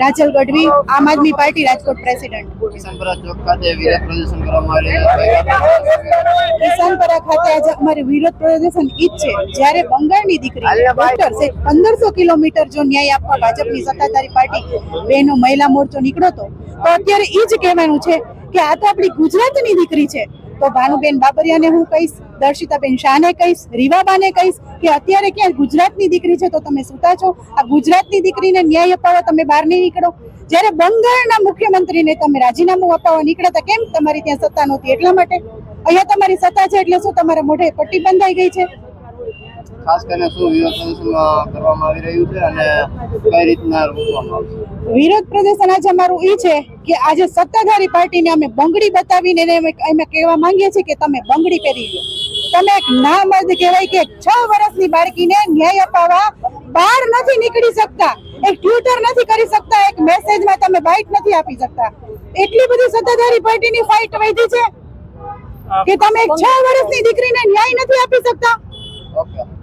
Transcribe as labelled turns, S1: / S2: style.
S1: Rajal Gadhvi Aam Aadmi party Rajkot president. Kisanpara ખાતે આજે અમારે વિરોધ પ્રદર્શન ઈજ છે. જ્યારે બંગાળની દીકરી ડોક્ટર પંદરસો કિલોમીટર જો ન્યાય આપવા ભાજપની સત્તાધારી પાર્ટી બેનો મહિલા મોરચો નીકળ્યો તો તો અત્યારે ઈ જ કહેવાનું છે કે આ તો આપણી ગુજરાતની દીકરી છે. તો ભાનુબેન બાબરિયાને હું કહીશ, દર્શિતાબેન શાહને કહીશ, રીવાબાને કહીશ કે અત્યારે ક્યાં ગુજરાતની દીકરી છે તો તમે સુતા છો. આ ગુજરાતની દીકરીને ન્યાય અપાવવા તમે બહાર નહીં નીકળો. જ્યારે બંગાળના મુખ્યમંત્રીને તમે રાજીનામું અપાવવા નીકળ્યા કેમ તમારી ત્યાં સત્તા નહોતી એટલા માટે? અહીંયા તમારી સત્તા છે એટલે શું તમારા મોઢે પટ્ટી બંધાઈ ગઈ છે?
S2: ખાસ કરીને શું વિરોધ પ્રદર્શન કરવામાં આવી રહ્યું છે અને કઈ રીતના
S1: વિરોધ પ્રદર્શન આજે અમારું એ છે કે આજે સત્તાધારી પાર્ટીને અમે બંગડી બતાવીને અમે કહેવા માંગીએ છીએ કે તમે બંગડી પહેરી લો. તમે એક નામર્દ કહેવાય કે છ વર્ષની બાળકીને ન્યાય અપાવવા બહાર નથી નીકળી શકતા. એક ટ્વિટર નથી કરી શકતા. એક મેસેજમાં તમે બાઇટ નથી આપી શકતા. એટલી બધી સત્તાધારી પાર્ટીની ફાઇટ વધી છે કે તમે છ વર્ષની દીકરીને ન્યાય નથી આપી શકતા.
S2: Óbvio.